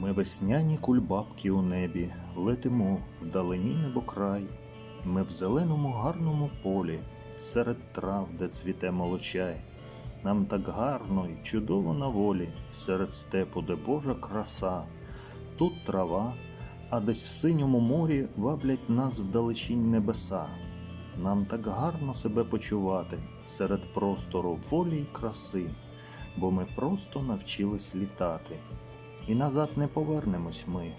Ми весняні кульбабки у небі, летимо вдалині небокрай. Ми в зеленому гарному полі, серед трав, де цвіте молочай. Нам так гарно й чудово на волі, серед степу, де Божа краса. Тут трава, а десь в синьому морі ваблять нас вдалечінь небеса. Нам так гарно себе почувати серед простору волі й краси, бо ми просто навчились літати. І назад не повернемось ми.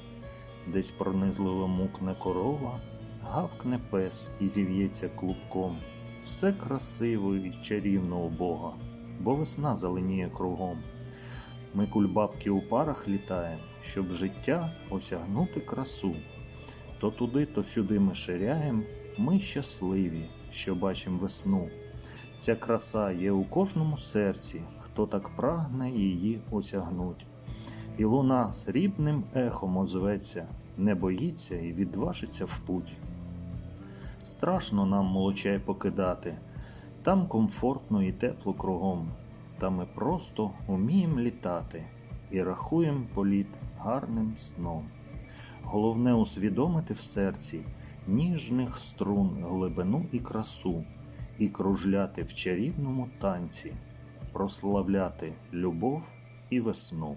Десь пронизливо мукне корова, гавкне пес і зів'ється клубком. Все красиво і чарівно у Бога, бо весна зеленіє кругом. Ми кульбабки у парах літаєм, щоб життя осягнути красу. То туди, то сюди ми ширяєм, ми щасливі, що бачим весну. Ця краса є у кожному серці, хто так прагне її осягнуть. І луна срібним ехом озветься, не боїться і відважиться в путь. Страшно нам молочай покидати, там комфортно і тепло кругом, та ми просто умієм літати і рахуєм політ гарним сном. Головне усвідомити в серці ніжних струн глибину і красу, і кружляти в чарівному танці, прославляти любов і весну.